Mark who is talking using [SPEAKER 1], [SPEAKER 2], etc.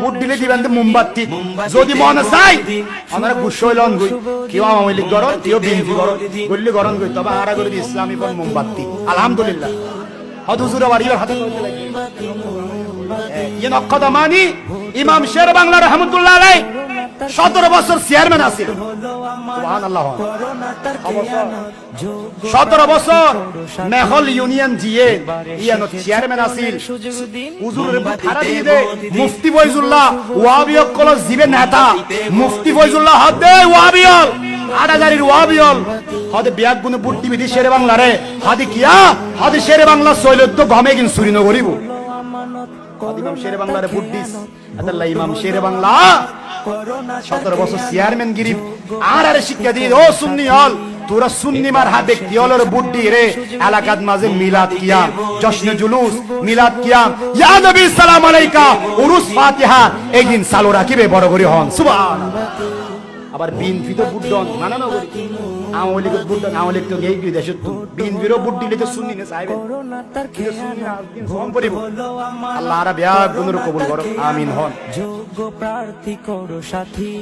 [SPEAKER 1] Vote দিলে দিবেন মোমবাতি। যদি মনে চাই আমরা গুস গই কেউ আওয়ামী লীগ কেউ বিএনপি গরম গল্লি গই তবে আরা ইসলামী মোমবাতি। আলহামদুলিল্লাহ। হদ হুজুর ইমাম শের বাংলা রহমতুল্লাহ সতেরো বছর চেয়ারম্যান আছিল সুবহানাল্লাহ। সতেরো বছর মেহল ইউনিয়ন জিয়ে ইয়ানো চেয়ারম্যান আছিল হুজুরের খারা দিয়ে দে মুফতি ফয়জুল্লাহ ওয়াবিয়ক কল জিবে নেতা। মুফতি ফয়জুল্লাহ হদ দে ওয়াবিয়ল ওয়াবিয়ল হদে বিয়াক গুনে শেরে বাংলা রে। হাদি কিয়া হাদি শেরে বাংলা সৈলদ্য গমে গিন সুরি নগরিব শেরে বাংলা রে আদাল্লাহ ইমাম শেরে বাংলা। সতেরো বছর চেয়ারম্যান গিরি আর আরে শিক্ষা দিয়ে ও সুন্নি হল, তোরা সুন্নি মার হা ব্যক্তি অলর বুদ্ধি রে এলাকাত মাঝে মিলাদ কিয়াম, জশ্ন জুলুস, মিলাদ কিয়াম। ইয়া নবী, সালাম আলাইকা, উরুস ফাতিহা এই দিন চালু রাখিবে, বড় করে হন। সুবহান আবার বিএনপি তো বুড্ডন মানা না করি আওয়ামী লীগ আওয়ামী লীগ তো গেই গিয়ে দেশ বিএনপিরও বুড দিলে তো শুনি না চাইবে আল্লাহ আরা বিয়া গুণর কবুল করো, আমিন হন।
[SPEAKER 2] যোগ্য প্রার্থী করো সাথী।